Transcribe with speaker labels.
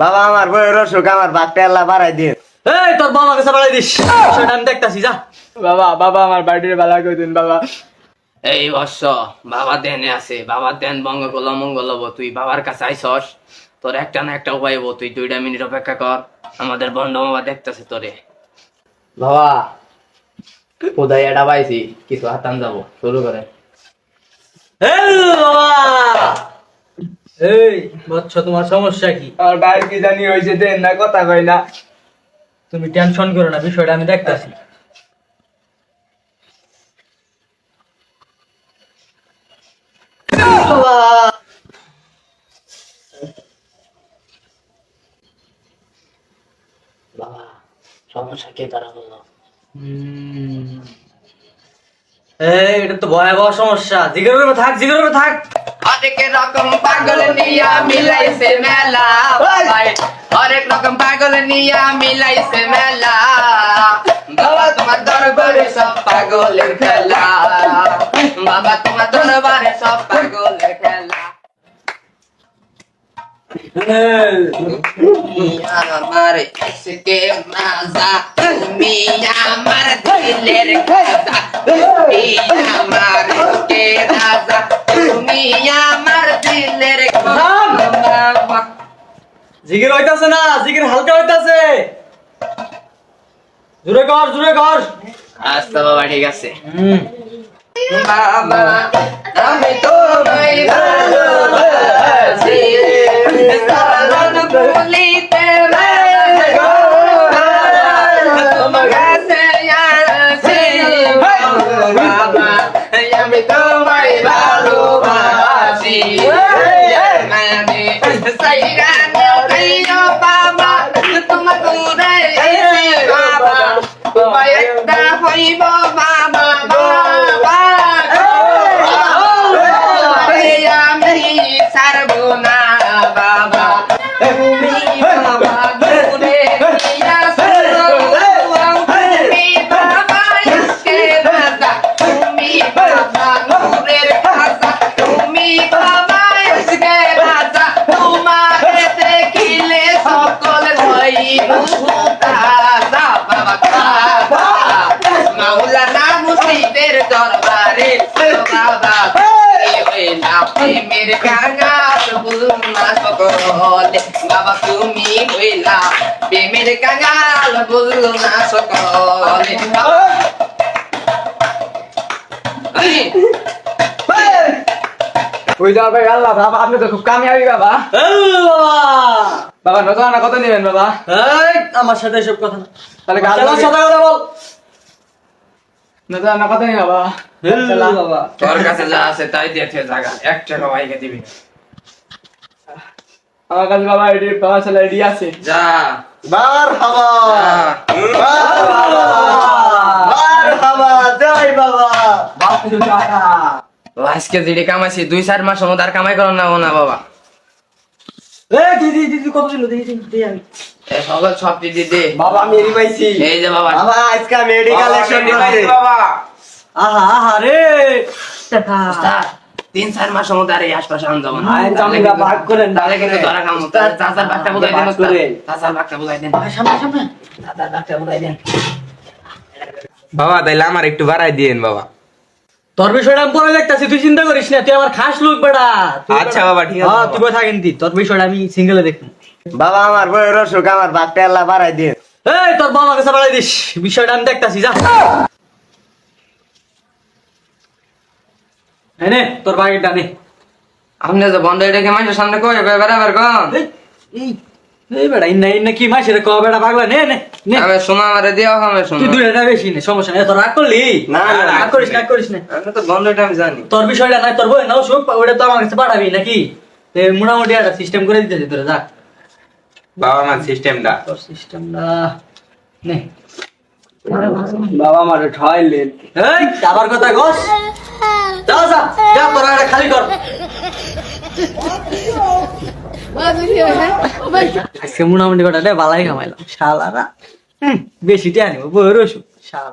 Speaker 1: বাবা আমার বউয়ের অসুখ আমার বাঘটা আল্লাহ বাড়াই দিয়ে
Speaker 2: এই তোর বাবা কাছে বাড়াই দিস। সেটা আমি দেখতাছি যা।
Speaker 3: বাবা বাবা আমার বাড়ির বেলা করে দিন বাবা।
Speaker 4: এই বর্ষ বাবা দেনে আছে। বাবার দেন বঙ্গ গল মঙ্গল হব তুই। বাবার কাছে আইসস। তোর একটা না একটা উপায় হব। তুই দুইটা মিনিট অপেক্ষা কর। আমাদের বন্ধ বাবা দেখতেছে তোরে। বাবা কোথায় এটা পাইছি? কিছু হাতান যাব। শুরু করে।
Speaker 2: এই বাবা! এই বচ্চ তোমার সমস্যা কি?
Speaker 3: আমার বাড়ির কি জানি হয়েছে দেন না কথা কই না।
Speaker 2: তুমি টেনশন করো না বিষয়টা আমি দেখতাছি।
Speaker 4: সমস্যা কে তারা বলল?
Speaker 2: এটা তো ভয়াবহ সমস্যা। জিজ্ঞেস থাক জিজ্ঞেস থাক।
Speaker 4: অনেক রকম পাগল নিয়া মিলাইছে মেলা অনেক রকম পাগল নিয়া মিলাইছে মেলা। বাবা তোমার দরবারে সব পাগলের খেলা। বাবা তোমার দরবারে সব পাগলের খেলা। আমার ইসকে মাজা, তুমি আমার দিলের খাজা, তুমি আমার ইসকে রাজা
Speaker 2: জিগির হইতাছে না জিগির হালকা হইতাছে। জোরে কর জোরে কর।
Speaker 4: আচ্ছা বাবা ঠিক আছে। বাবা আমি তোমায় ভালোবাসি। সারাদিন বাবা আমি তোমায় ভালোবাসি মানে সাইরা একটা হইব বাবা বাবা আমি সারবো না বাবা তুমি বাবা দূরে তুমি দরবারে বাবা হইলা প্রেমের কাঙাল বুঝনা সকলে বাবা তুমি হইলা প্রেমের কাঙাল বুঝনা সকলে
Speaker 3: ওই দাও ভাই আল্লাহ বাবা আপনি তো খুব কামিয়াবি বাবা
Speaker 2: বাবা
Speaker 3: আনা কত নেবেন বাবা
Speaker 2: এই আমার সাথে এসব কথা না
Speaker 3: তাহলে
Speaker 2: সাথে কথা বল
Speaker 3: নতুন আনা কত নেবেন বাবা
Speaker 2: বাবা
Speaker 4: তোর কাছে যা আছে তাই দিয়ে জায়গা এক টাকা ভাইকে দিবি
Speaker 3: আমার কাছে বাবা এডি বাবা ছেলে এডি আছে
Speaker 4: যা
Speaker 1: বার হাবা বার হাবা বার হাবা জয় বাবা
Speaker 4: আজকে যেটি কামাইছি দুই চার মাস আর কামাই করো না বাবা
Speaker 2: এই দিদি দিদি কত ছিল দিদি দিদি আমি
Speaker 4: এ সকল সব দিদি দে
Speaker 1: বাবা আমি এরি পাইছি।
Speaker 4: এই যে বাবা।
Speaker 1: বাবা আজকে মেডিকেল অ্যাকশন করছে
Speaker 2: আহা আহা রে।
Speaker 4: উস্তাদ, তিন চার মাস মতো আর এই আশপাশে আন যাব না। তাহলে
Speaker 1: ভাগ করেন,
Speaker 4: তাহলে কিন্তু ধরা খামো।
Speaker 1: উস্তাদ,
Speaker 4: চাচার বুঝাই দেন চাচার বুঝাই দেন।
Speaker 2: সামনে সামনে।
Speaker 4: চাচার বুঝাই দেন।
Speaker 5: বাবা তাইলে আমার একটু বাড়াই দিয়েন বাবা।
Speaker 2: তোর বিষয়টা আমি পরে দেখতাছি তুই চিন্তা করিস না তুই আমার খাস লোক বেটা। তুই
Speaker 5: আচ্ছা বাবা, ঠিক আছে
Speaker 2: হ্যাঁ, তুই কোথায় থাকেন তুই তোর বিষয়টা আমি সিঙ্গেলে দেখব।
Speaker 1: বাবা আমার বউয়ের অসুখ আমার বাঘটা আল্লাহ বাড়াই দিয়ে
Speaker 2: এই তোর বাবা কাছে বাড়াই দিস। বিষয়টা আমি দেখতাছি যা। তোর
Speaker 4: আপনি যে বন্ধ এটাকে মানুষের সামনে কই কই বেড়াবার কন
Speaker 2: এই এই এই ইন্না ইন্না কি মাসে রে ক বেটা পাগলা নে নে নে।
Speaker 4: আমি সোনা আমারে দিও আমি সোনা
Speaker 2: তুই দুই হাজার বেশি নে সমস্যা নেই। তোর রাগ করলি?
Speaker 1: না, না,
Speaker 2: রাগ করিস না করিস না।
Speaker 4: আমি তো বন্ধ এটা আমি জানি।
Speaker 2: তোর বিষয়টা নাই তোর বই নাও সুখ ওটা তো আমার কাছে পাঠাবি নাকি? মোটামুটি একটা সিস্টেম করে দিতেছি তোরা যা।
Speaker 5: বাবা মার সিস্টেমটা
Speaker 2: তোর সিস্টেমটা নে।
Speaker 3: বাবা আমার ঠাইলেন।
Speaker 2: এই আবার কথা গোস যা যা যা তোরা এটা খালি কর। আজকে মোটামুটি কটা বালাই কামাইলাম শালারা। বেশি টিয়া নিব বই রসু শালা।